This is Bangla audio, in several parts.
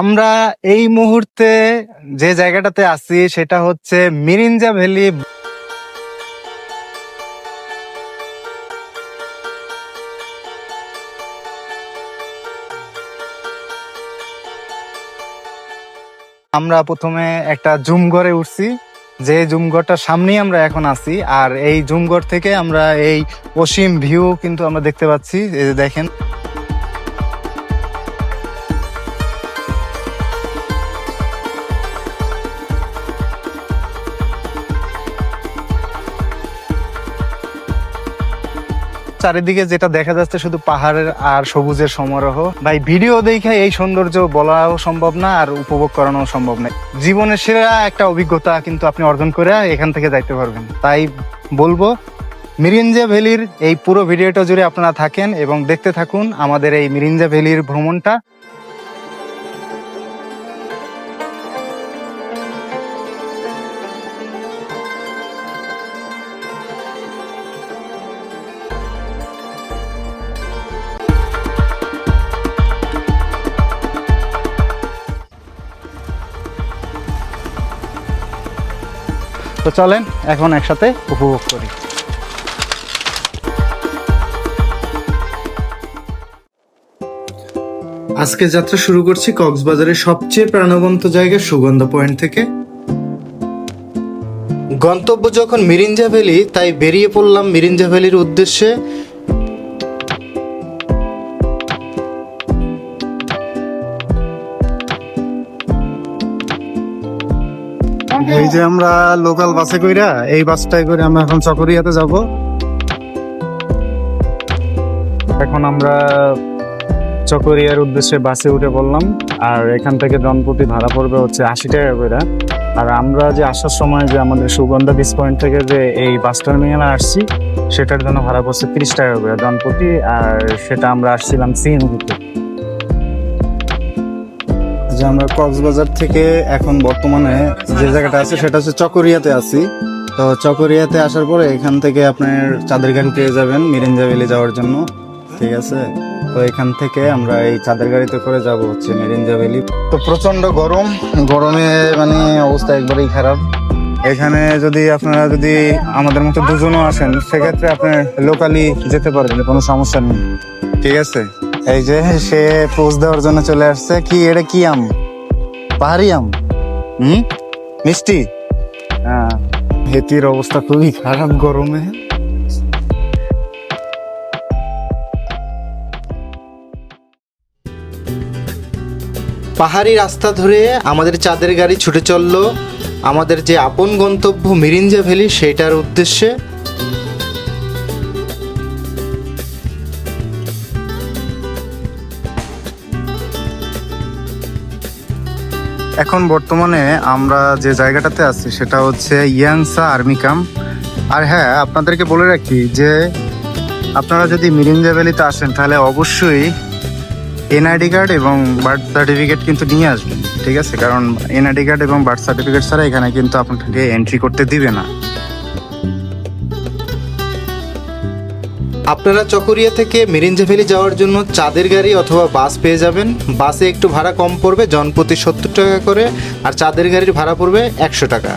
আমরা এই মুহূর্তে যে জায়গাটাতে আছি সেটা হচ্ছে মিরিঞ্জা ভ্যালি আমরা প্রথমে একটা জুম ঘরে উঠছি। যে জুমঘরটার সামনেই আমরা এখন আছি আর এই জুমঘর থেকে আমরা এই অসীম ভিউ কিন্তু আমরা দেখতে পাচ্ছি। দেখেন। চারিদিকে যেটা দেখা যাচ্ছে শুধু পাহাড়ের আর সবুজের সমারোহ। ভাই, ভিডিও দেখে এই সৌন্দর্য বলাও সম্ভব না আর উপভোগ করানো সম্ভব না। জীবনের সেরা একটা অভিজ্ঞতা কিন্তু আপনি অর্জন করে এখান থেকে যাইতে পারবেন। তাই বলব, মিরিঞ্জা ভ্যালির এই পুরো ভিডিওটা জুড়ে আপনারা থাকেন এবং দেখতে থাকুন আমাদের এই মিরিঞ্জা ভ্যালির ভ্রমণটা। তো চলেন এখন একসাথে উপভোগ করি। আজকে যাত্রা শুরু করছি কক্সবাজারের সবচেয়ে প্রাণবন্ত জায়গা সুগন্ধ পয়েন্ট থেকে। গন্তব্য যখন মিরিঞ্জা ভ্যালি, তাই বেরিয়ে পড়লাম মিরিঞ্জা ভ্যালির উদ্দেশ্যে। যে আমরা লোকাল বাসে কইরা এই বাসটায় করে আমরা এখন চকরিয়াতে যাব। এখন আমরা চকরিয়ার উদ্দেশ্যে বাসে উঠে পড়লাম। আর এখান থেকে দনপতি ভাড়া পড়বে হচ্ছে আশি টাকা করে। আর আমরা যে আসার সময় যে আমাদের সুগন্ধা বিচ পয়েন্ট থেকে যে এই বাস টার্মিনালে আসছি, সেটার জন্য ভাড়া পড়ছে তিরিশ টাকা করে দনপতি। আর সেটা আমরা আসছিলাম সিএনজিতে। যে আমরা কক্সবাজার থেকে এখন বর্তমানে যে জায়গাটা আছে সেটা হচ্ছে চকরিয়াতে আছি। তো চকরিয়াতে আসার পরে এখান থেকে আপনার চাঁদের গাড়ি পেয়ে যাবেন, মিরিঞ্জা ভ্যালি যাওয়ার জন্য। ঠিক আছে? তো এখান থেকে আমরা এই চাঁদের গাড়িতে করে যাব হচ্ছে মেরিঞ্জা ভ্যালি তো প্রচণ্ড গরম। গরমে মানে অবস্থা একবারেই খারাপ। এখানে যদি আপনারা যদি আমাদের মতো দুজনও আসেন, সেক্ষেত্রে আপনি লোকালি যেতে পারবেন, কোনো সমস্যা নেই। ঠিক আছে? এই যে সে পোজ দেওয়ার জন্য চলে আসছে। কি, এটা কি আম? পাহাড়ি আম? হুম? মিষ্টি? হ্যাঁ। হেতির অবস্থা খুবই খারাপ গরমে। পাহাড়ি রাস্তা ধরে আমাদের চাঁদের গাড়ি ছুটে চলল। আমাদের যে আপন গন্তব্য মিরিঞ্জা ভ্যালি সেটার উদ্দেশ্যে এখন বর্তমানে আমরা যে জায়গাটাতে আছি, সেটা হচ্ছে ইয়াংসা আর্মি ক্যাম্প। আর হ্যাঁ আপনাদেরকে বলে রাখি যে আপনারা যদি মিরিঞ্জা ভ্যালিতে আসেন, তাহলে অবশ্যই এনআইডি কার্ড এবং বার্থ সার্টিফিকেট কিন্তু নিয়ে আসবেন, ঠিক আছে? কারণ এনআইডি কার্ড এবং বার্থ সার্টিফিকেট ছাড়া এখানে কিন্তু আপনাকে এন্ট্রি করতে দিবে না। আপনারা চকরিয়া থেকে মিরিঞ্জাভেলি যাওয়ার জন্য চাঁদের গাড়ি অথবা বাস পেয়ে যাবেন। বাসে একটু ভাড়া কম পড়বে জনপ্রতি সত্তর টাকা করে, আর চাঁদের গাড়ির ভাড়া পড়বে একশো টাকা।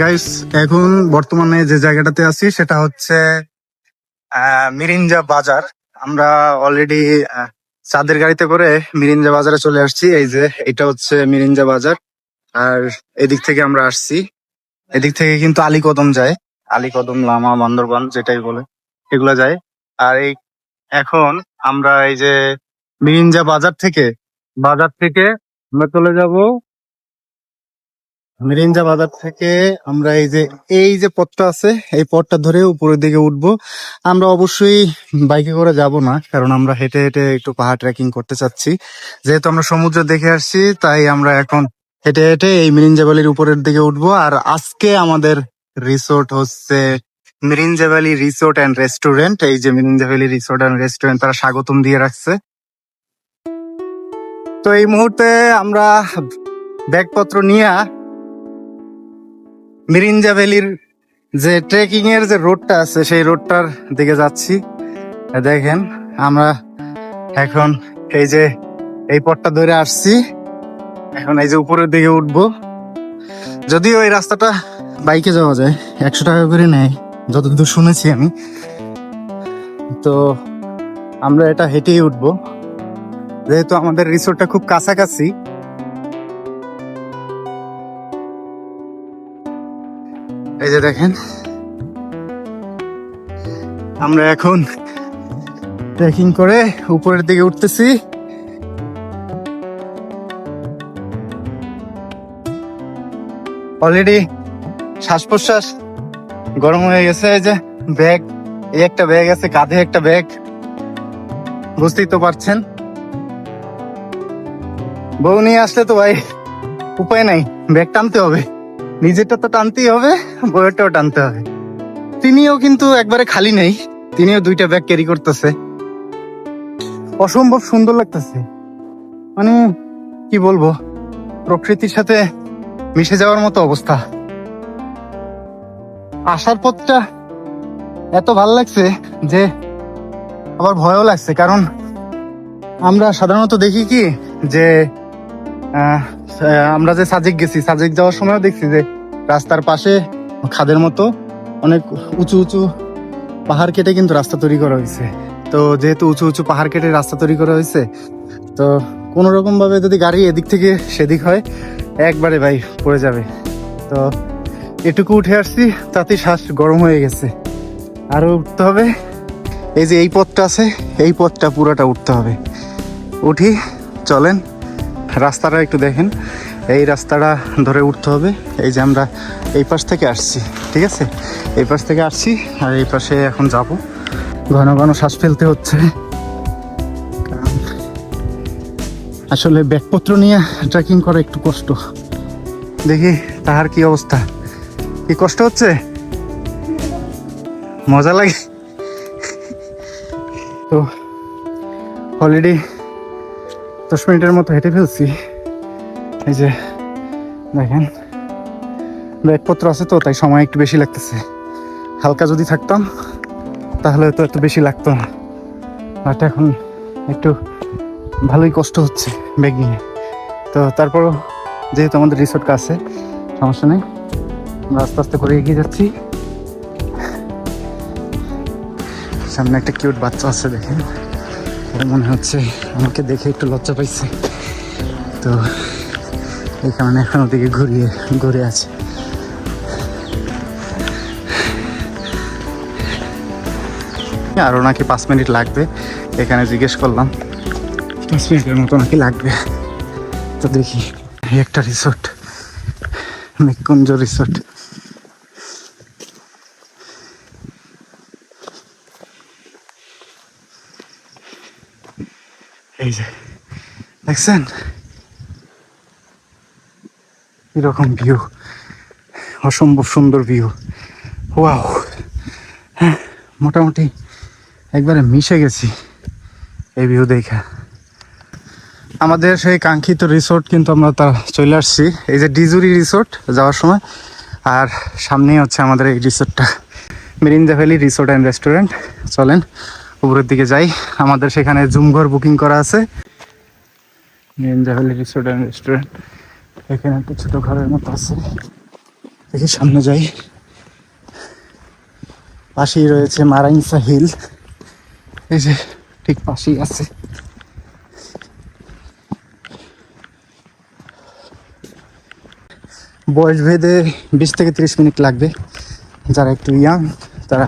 গাইস এখন বর্তমানে যে জায়গাটাতে আছি, সেটা হচ্ছে মিরিঞ্জা বাজার। আমরা অলরেডি চাঁদের গাড়িতে করে মিরিঞ্জা বাজারে চলে আসছি। এই যে, এটা হচ্ছে মিরিঞ্জা বাজার। আর এদিক থেকে আমরা আসছি। এদিক থেকে কিন্তু আলীকদম যায়। আলীকদম লামা বান্দরবান, যেটাই বলে, এগুলো যায়। আর এই, এখন আমরা এই যে মিরিঞ্জা বাজার থেকে বাজার থেকে আমরা চলে যাব মিরিঞ্জা বাজার থেকে আমরা এই যে এই যে পথটা আছে, এই পথটা ধরে উপরের দিকে উঠবো। আমরা অবশ্যই বাইকে করে যাব না, কারণ আমরা হেঁটে হেঁটে একটু পাহাড় ট্রেকিং করতে চাচ্ছি। যেহেতু আমরা সমুদ্র দেখে আসছি, তাই আমরা এখন হেঁটে হেঁটে এই মিরিঞ্জা ভ্যালির উপরের দিকে উঠবো। আর আজকে আমাদের রিসোর্ট হচ্ছে Mirinja valley resort and restaurant এই যে Mirinja valley resort and restaurant তারা স্বাগতম দিয়ে রাখছে। তো এই মুহূর্তে আমরা ব্যাগপত্র নিয়ে মিরিঞ্জা ভ্যালির যে ট্রেকিং এর যে রোডটা আছে, সেই রোডটার দিকে যাচ্ছি। দেখেন, আমরা এখন এই যে, এই পথটা ধরে আসছি। এখন এই যে উপরের দিকে উঠবো। যদিও এই রাস্তাটা বাইকে যাওয়া যায়, একশো টাকা করে নেয়, যতদূর শুনেছি আমি। তো আমরা এটা হেঁটেই উঠবো। যেহেতু আমাদের রিসোর্টটা খুব কাছাকাছি এই যে দেখেন। আমরা এখন ট্রেকিং করে উপরের দিকে উঠতেছি। অলরেডি শ্বাস প্রশ্বাস গরম হয়ে গেছে, এই যে ব্যাগ এই একটা ব্যাগ আছে, কাঁধে একটা ব্যাগ বুঝতেই তো পারছেন। বউ নিয়ে আসলে তো ভাই উপায় নাই ব্যাগ টানতে হবে। নিজেরটা তো টানতেই হবে। বউয়েরটাও টানতে হবে। তিনিও কিন্তু একবারে খালি নেই, তিনিও দুইটা ব্যাগ ক্যারি করতেছে। অসম্ভব সুন্দর লাগতেছে। মানে কি বলব, প্রকৃতির সাথে মিশে যাওয়ার মতো অবস্থা। আসার পথটা এত ভালো লাগছে যে আবার ভয়ও লাগছে, কারণ আমরা সাধারণত দেখি কি যে আমরা যে সাজেক গেছি, সাজেক যাওয়ার সময়ও দেখছি যে রাস্তার পাশে খাদের মতো অনেক উঁচু উঁচু পাহাড় কেটে কিন্তু রাস্তা তৈরি করা হয়েছে। তো যেহেতু উঁচু উঁচু পাহাড় কেটে রাস্তা তৈরি করা হয়েছে, তো কোনো রকমভাবে যদি গাড়ি এদিক থেকে সেদিক হয়, একবারে ভাই পড়ে যাবে। তো এটুকু উঠে আসছি, তাতে শ্বাস গরম হয়ে গেছে। আরও উঠতে হবে। এই যে এই পথটা আছে, এই পথটা পুরোটা উঠতে হবে। উঠি, চলেন, রাস্তাটা একটু দেখেন। এই রাস্তাটা ধরে উঠতে হবে। এই যে আমরা এই পাশ থেকে আসছি, ঠিক আছে? এই পাশ থেকে আসছি আর এই পাশে এখন যাব। ঘন ঘন শ্বাস ফেলতে হচ্ছে। আসলে ব্যাগপত্র নিয়ে ট্রেকিং করা একটু কষ্ট। দেখি তাহার কি অবস্থা। কি কষ্ট হচ্ছে? মজা লাগে। তো অলরেডি দশ মিনিটের মতো হেঁটে ফেলছি। এই যে, দেখেন। ব্যাগপত্র আছে তো, তাই সময় একটু বেশি লাগতেছে। হালকা যদি থাকতাম, তাহলে তো এত বেশি লাগতো না। বাট এখন একটু ভালোই কষ্ট হচ্ছে ব্যাগ নিয়ে তো তারপরও যেহেতু আমাদের রিসোর্ট কাছে সমস্যা নেই। আমরা আস্তে আস্তে করে এগিয়ে যাচ্ছি। সামনে একটা কিউট বাচ্চা আছে, দেখেন। মনে হচ্ছে আমাকে দেখে একটু লজ্জা পাইছে। তো এই কারণে এখন ওদিকে ঘুরিয়ে, ঘুরে আছে। আরও নাকি পাঁচ মিনিট লাগবে, এখানে জিজ্ঞেস করলাম। পাঁচ মিনিটের মতো নাকি লাগবে। তো দেখি একটা রিসোর্ট নিকুঞ্জ রিসোর্ট এই যে, দেখছেন? এরকম ভিউ অসম্ভব সুন্দর ভিউ ওয়াও হ্যাঁ মোটামুটি একবারে মিশে গেছি এই ভিউ দেখা। আমাদের সেই কাঙ্ক্ষিত রিসোর্ট কিন্তু আমরা তা চলে আসছি। এই যে ডিজুরি রিসোর্ট যাওয়ার সময়। আর সামনেই হচ্ছে আমাদের এই রিসোর্টটা Merinda valley resort and restaurant চলেন, উপরের দিকে যাই। আমাদের সেখানে জুমঘর বুকিং করা আছে। Merinda valley resort and restaurant এখানে একটা ছোটো ঘরের মতো আছে। দেখি সামনে যাই। পাশেই রয়েছে মারাইনসা হিল এই যে ঠিক পাশেই আছে। বয়স ভেদে বিশ থেকে তিরিশ মিনিট লাগবে। যারা একটু ইয়াং তারা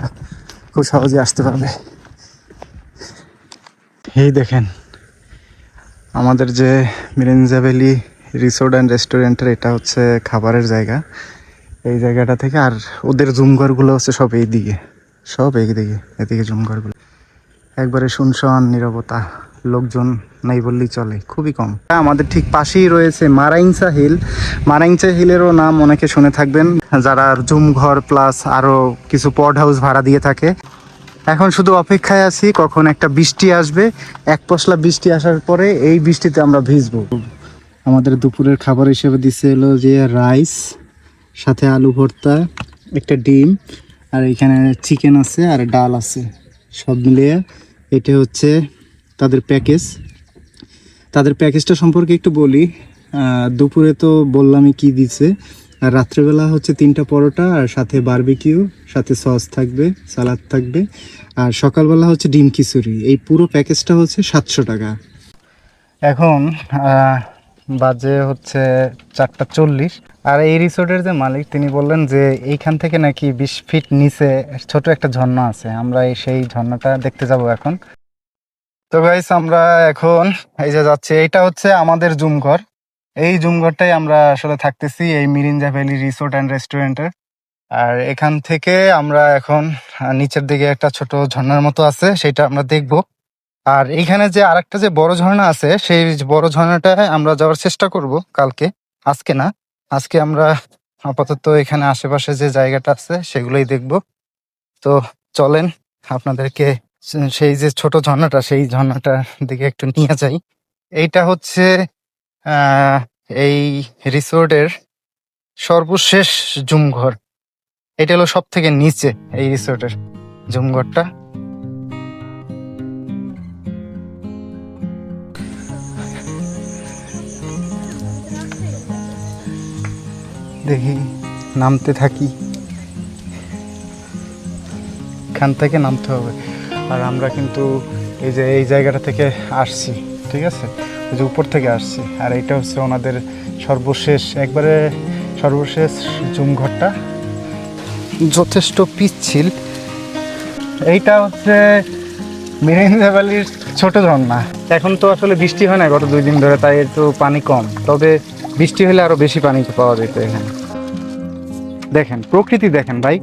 খুব সহজে আসতে পারবে। এই দেখেন, আমাদের যে মিরেঞ্জা ভ্যালি রিসোর্ট অ্যান্ড রেস্টুরেন্টের এটা হচ্ছে খাবারের জায়গা। এই জায়গাটা থেকে আর ওদের জুমঘরগুলো হচ্ছে সব এই দিকে সব এই দিকে এদিকে জুমঘরগুলো একবারে শুনশান, নিরবতা, লোকজন নাই বললেই চলে, খুবই কম। আমাদের ঠিক পাশেই রয়েছে মারাইংসা হিল। মারাইংসা হিলেরও নাম অনেকে শুনে থাকবেন, যারা জুম ঘর প্লাস আরও কিছু পড হাউস ভাড়া দিয়ে থাকে। এখন শুধু অপেক্ষায় আছি, কখন একটা বৃষ্টি আসবে। এক পশলা বৃষ্টি আসার পরে এই বৃষ্টিতে আমরা ভিজবো। আমাদের দুপুরের খাবার হিসেবে দিচ্ছে হলো যে রাইস, সাথে আলু ভর্তা, একটা ডিম, আর এখানে চিকেন আছে আর ডাল আছে। সব মিলিয়ে এটা হচ্ছে তাদের প্যাকেজ। তাদের প্যাকেজটা সম্পর্কে একটু বলি। দুপুরে তো বললামই কি দিছে। আর রাত্রেবেলা হচ্ছে তিনটা পরোটা আর সাথে বারবিকিউ সাথে সস থাকবে সালাদ থাকবে। আর সকালবেলা হচ্ছে ডিম খিচুড়ি। এই পুরো প্যাকেজটা হচ্ছে সাতশো টাকা। এখন বাজে হচ্ছে চারটা চল্লিশ। আর এই রিসোর্টের যে মালিক, তিনি বললেন যে এইখান থেকে নাকি বিশ ফিট নিচে ছোট একটা ঝর্ণা আছে। আমরা সেই ঝর্ণাটা দেখতে যাব এখন। তো গাইস আমরা এখন এই যে যাচ্ছি, এইটা হচ্ছে আমাদের জুমঘর এই জুমঘরটাই আমরা আসলে থাকতেছি এই মিরিঞ্জা ভ্যালি রিসোর্ট অ্যান্ড রেস্টুরেন্টে। আর এখান থেকে আমরা এখন নিচের দিকে একটা ছোট ঝর্ণার মতো আছে, সেটা আমরা দেখব। আর এইখানে যে আরেকটা যে বড় ঝর্ণা আছে, সেই বড় ঝর্ণাটায় আমরা যাওয়ার চেষ্টা করব কালকে। আজকে না, আজকে আমরা আপাতত এখানে আশেপাশে যে জায়গাটা আছে, সেগুলোই দেখব। তো চলেন, আপনাদেরকে সেই যে ছোট ঝর্ণাটা, সেই ঝর্ণাটার দিকে একটু নিয়ে যাই। এইটা হচ্ছে এই রিসোর্টের সর্বশেষ জুমঘর এটা হলো সব থেকে নিচে এই রিসোর্টের জুমঘরটা দেখি, নামতে থাকি। এখান থেকে নামতে হবে। আর আমরা কিন্তু এই যে, এই জায়গাটা থেকে আসছি, ঠিক আছে? যে উপর থেকে আসছি। আর এইটা হচ্ছে ওনাদের সর্বশেষ, একবারে সর্বশেষ জুমঘরটা যথেষ্ট পিচ্ছিল। এইটা হচ্ছে মিরিঞ্জা ভ্যালির ছোট ঝর্ণা। এখন তো আসলে বৃষ্টি হয় না গত দুই দিন ধরে, তাই একটু পানি কম। তবে বৃষ্টি হলে আরও বেশি পানি পাওয়া যেত এখানে। দেখেন, প্রকৃতি দেখেন ভাই।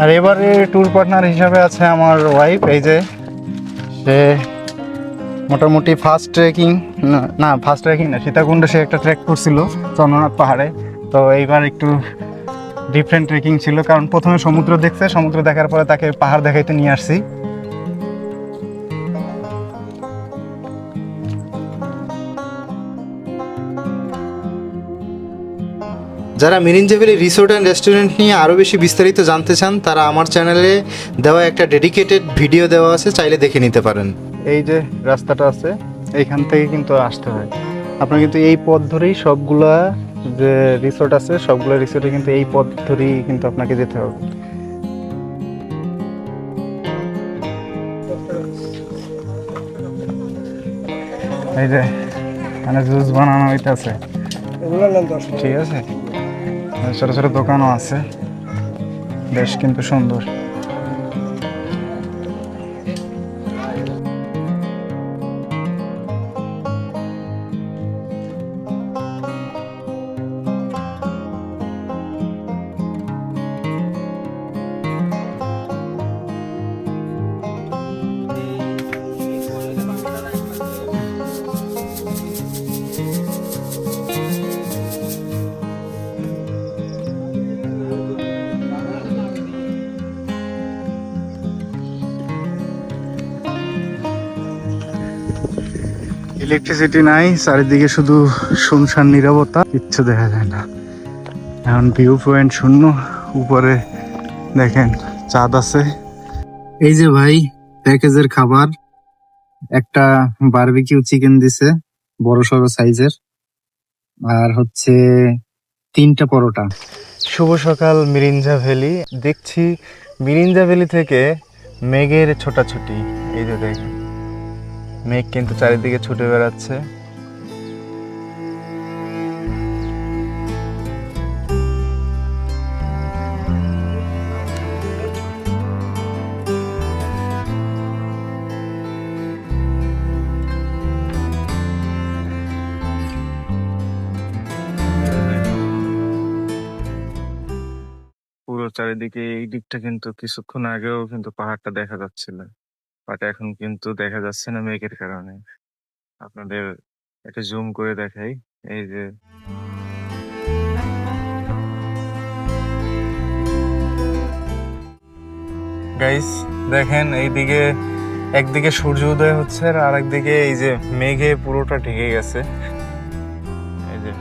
আর এবারে ট্যুর পার্টনার হিসাবে আছে আমার ওয়াইফ এই যে সে মোটামুটি ফার্স্ট ট্রেকিং না ফার্স্ট ট্রেকিং না, সীতাকুণ্ড সে একটা ট্রেক করছিল চন্দ্রনাথ পাহাড়ে। তো এইবার একটু ডিফারেন্ট ট্রেকিং ছিল, কারণ প্রথমে সমুদ্র দেখছে, সমুদ্র দেখার পরে তাকে পাহাড় দেখাইতে নিয়ে আসছি। যারা মিরিঞ্জাভেলি রিসোর্ট অ্যান্ড রেস্টুরেন্ট নিয়ে আরও বেশি বিস্তারিত জানতে চান, তারা আমার চ্যানেলে দেওয়া একটা ডেডিকেটেড ভিডিও দেওয়া আছে, চাইলে দেখে নিতে পারেন। এই যে রাস্তাটা আছে, এইখান থেকে কিন্তু আসতে হয়। আপনার কিন্তু এই পথ ধরেই সবগুলা যে রিসোর্ট আছে, সবগুলো রিসোর্টে কিন্তু এই পথ ধরেই কিন্তু আপনাকে যেতে হবে। এই যে মানে জুস বানানো হইতাছে। ঠিক আছে? ছোট ছোট দোকানও আছে। বেশ কিন্তু সুন্দর। ইলেকট্রিসিটি নাই, চারিদিকে শুধু শুনশান নিরবতা, কিচ্ছু দেখা যায় না। এখন ভিউ পয়েন্ট শূন্য, উপরে দেখেন চাঁদ আছে। এই যে ভাই প্যাকেজের খাবার, একটা বারবিকিউ চিকেন দিছে বড় সড়ো সাইজের আর হচ্ছে তিনটা পরোটা। শুভ সকাল, মিরিঞ্জা ভ্যালি। দেখছি মিরিঞ্জা ভ্যালি থেকে মেঘের ছোটাছুটি। এই যে দেখেন। মেঘ কিন্তু চারিদিকে ছুটে বেড়াচ্ছে। পুরো চারিদিকে এই দিকটা কিন্তু কিছুক্ষণ আগেও কিন্তু পাহাড়টা দেখা যাচ্ছিল। বাট এখন কিন্তু দেখা যাচ্ছে না মেঘের কারণে। আপনাদের একটা জুম করে দেখাই, এই যে গাইস দেখেন এইদিকে একদিকে সূর্য উদয় হচ্ছে আর একদিকে এই যে মেঘে পুরোটা ঢেকে গেছে। এই যে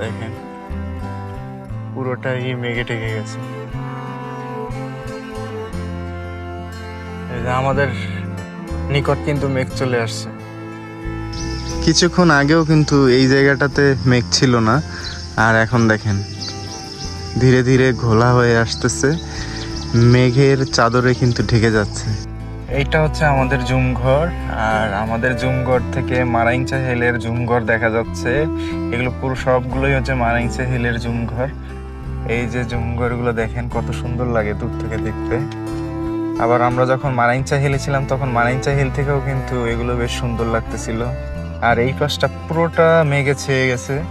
দেখেন, পুরোটাই মেঘে ঢেকে গেছে। যে আমাদের নিকট কিন্তু মেঘ চলে আসছে। কিছুক্ষণ আগেও কিন্তু এই জায়গাটাতে মেঘ ছিল না আর এখন দেখেন ধীরে ধীরে ঘোলা হয়ে আসতেছে মেঘের চাদরে কিন্তু ঢেকে যাচ্ছে। এইটা হচ্ছে আমাদের জুমঘর আর আমাদের জুমঘর থেকে মারাইংচা হিলের জুমঘর দেখা যাচ্ছে। এগুলো পুরো সবগুলোই হচ্ছে মারাইংচা হিলের জুমঘর। এই যে জুমঘরগুলো দেখেন কত সুন্দর লাগে দূর থেকে দেখতে। আবার আমরা যখন মারাইংচা হিলে ছিলাম তখন মারাইংচা হিল থেকেও কিন্তু এগুলো বেশ সুন্দর লাগতেছিল। আর এই পাশটা পুরোটা মেঘে ছেয়ে গেছে।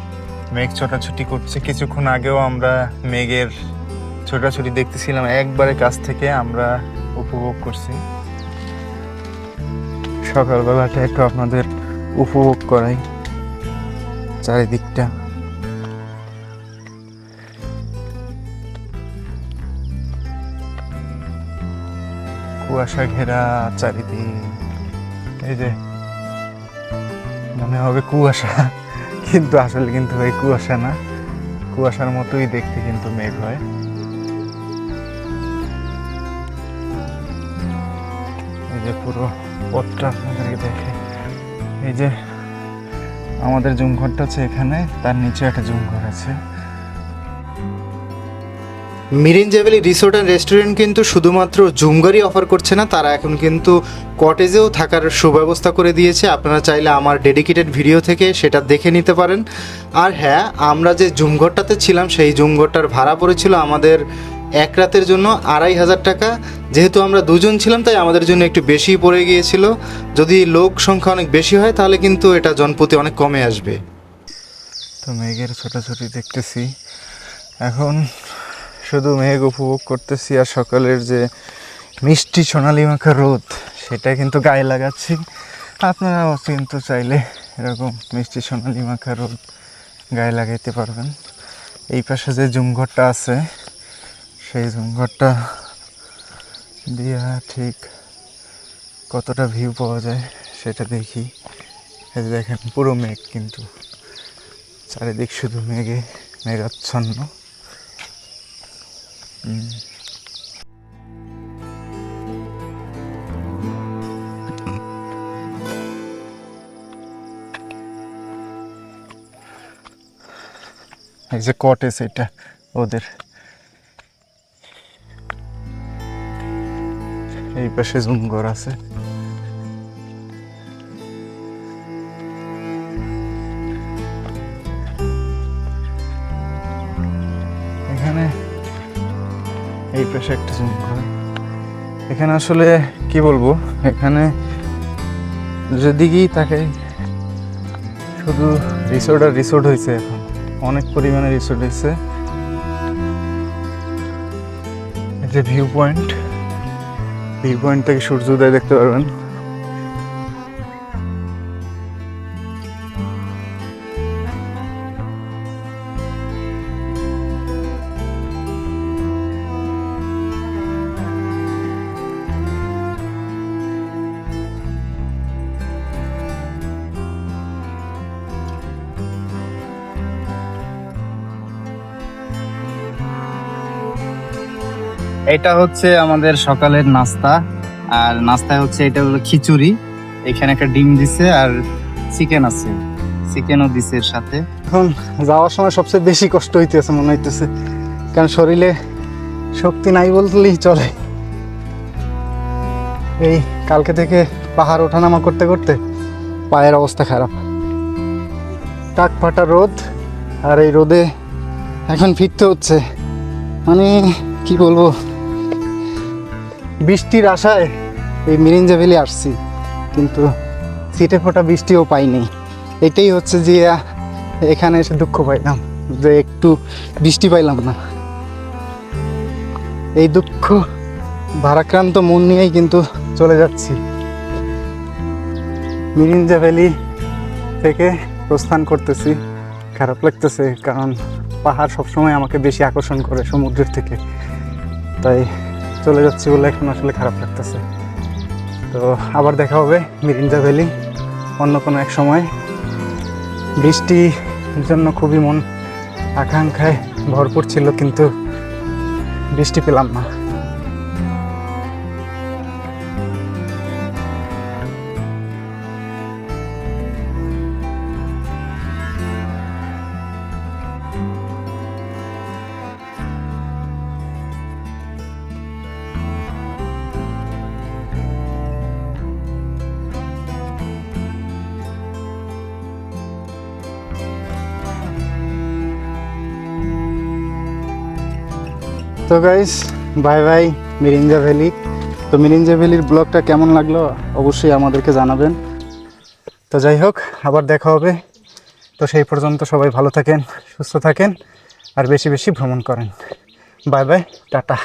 মেঘ ছোটাছুটি করছে। কিছুক্ষণ আগেও আমরা মেঘের ছোটাছুটি দেখতেছিলাম। একবারে কাছ থেকে আমরা উপভোগ করছি। সকালবেলাটা একটু আপনাদের উপভোগ করাই। চারিদিকটা। কুয়াশা ঘেরা চারিদিক। এই যে, মনে হবে কুয়াশা, কিন্তু আসলে কিন্তু এই কুয়াশা না। কুয়াশার মতোই দেখতে কিন্তু মেঘ হয়। এই যে পুরো পথটা আপনাদেরকে দেখে। এই যে, আমাদের জুম ঘরটা আছে এখানে, তার নিচে একটা জুম ঘর আছে। Mirinja valley resort and restaurant কিন্তু শুধুমাত্র জুমগারই অফার করছে না, তারা এখন কিন্তু কটেজেও থাকার সুব্যবস্থা করে দিয়েছে। আপনারা চাইলে আমার ডেডিকেটেড ভিডিও থেকে সেটা দেখে নিতে পারেন। আর হ্যাঁ আমরা যে জুমঘরটাতে ছিলাম, সেই জুমঘরটার ভাড়া পড়েছিল আমাদের এক রাতের জন্য আড়াই হাজার টাকা। যেহেতু আমরা দুজন ছিলাম, তাই আমাদের জন্য একটু বেশি পড়ে গিয়েছিল। যদি লোক সংখ্যা অনেক বেশি হয়, তাহলে কিন্তু এটা জনপ্রতি অনেক কমে আসবে। তো মেঘের ছোটাছুটি দেখতেছি। এখন শুধু মেঘ উপভোগ করতেছি আর সকালের যে মিষ্টি সোনালি মাখা রোদ, সেটা কিন্তু গায়ে লাগাচ্ছি। আপনারাও কিন্তু চাইলে এরকম মিষ্টি সোনালি মাখা রোদ গায়ে লাগাইতে পারবেন। এই পাশে যে জুমঘরটা আছে, সেই জুমঘরটা দিয়া ঠিক কতটা ভিউ পাওয়া যায় সেটা দেখি। দেখেন পুরো মেঘ কিন্তু, চারিদিক শুধু মেঘে মেঘাচ্ছন্ন। এই যে কটেজ এটা ওদের এই পাশে জুমঘর আছে পাশে একটা জিম করে। এখানে আসলে কি বলব? এখানে যেদিকেই তাকে শুধু রিসোর্ট আর রিসোর্ট হয়েছে এখন। অনেক পরিমাণে রিসোর্ট হয়েছে যে ভিউ পয়েন্ট ভিউ পয়েন্ট থেকে সূর্যোদয় দেখতে পারবেন। এটা হচ্ছে আমাদের সকালের নাস্তা, আর নাস্তায় হচ্ছে এটা হলো খিচুড়ি। এখানে একটা ডিম দিছে আর চিকেন আছে, চিকেনও দিছে এর সাথে। এখন যাওয়ার সময় সবচেয়ে বেশি কষ্ট হইতেছে, মনে হইতেছে। কারণ শরীরে শক্তি নাই বললেই চলে। এই কালকে থেকে পাহাড় ওঠানামা করতে করতে পায়ের অবস্থা খারাপ। টাক ফাটা রোদ, আর এই রোদে এখন ফিরতে হচ্ছে। মানে কি বলব? বৃষ্টির আশায় এই মিরিঞ্জা ভ্যালি আসছি, কিন্তু সিটে ফোটা বৃষ্টিও পাইনি। এটাই হচ্ছে যে, এখানে এসে দুঃখ পাইলাম, যে একটু বৃষ্টি পাইলাম না। এই দুঃখ, ভারাক্রান্ত মন নিয়েই কিন্তু চলে যাচ্ছি। মিরিঞ্জা ভ্যালি থেকে প্রস্থান করতেছি। খারাপ লাগতেছে, কারণ পাহাড় সবসময় আমাকে বেশি আকর্ষণ করে সমুদ্রের থেকে। তাই চলে যাচ্ছি বলে এখন আসলে খারাপ লাগতেছে। তো আবার দেখা হবে মিরিঞ্জা ভ্যালি অন্য কোনো এক সময়। বৃষ্টির জন্য খুবই মন আকাঙ্ক্ষায় ভরপুর ছিল কিন্তু বৃষ্টি পেলাম না। তো guys bye bye Mirinja valley তো মিরিঞ্জা ভ্যালির ব্লগটা কেমন লাগল? অবশ্যই আমাদেরকে জানাবেন। তো যাই হোক, আবার দেখা হবে। তো সেই পর্যন্ত সবাই ভালো থাকেন, সুস্থ থাকেন, আর বেশি বেশি ভ্রমণ করেন। Bye bye tata.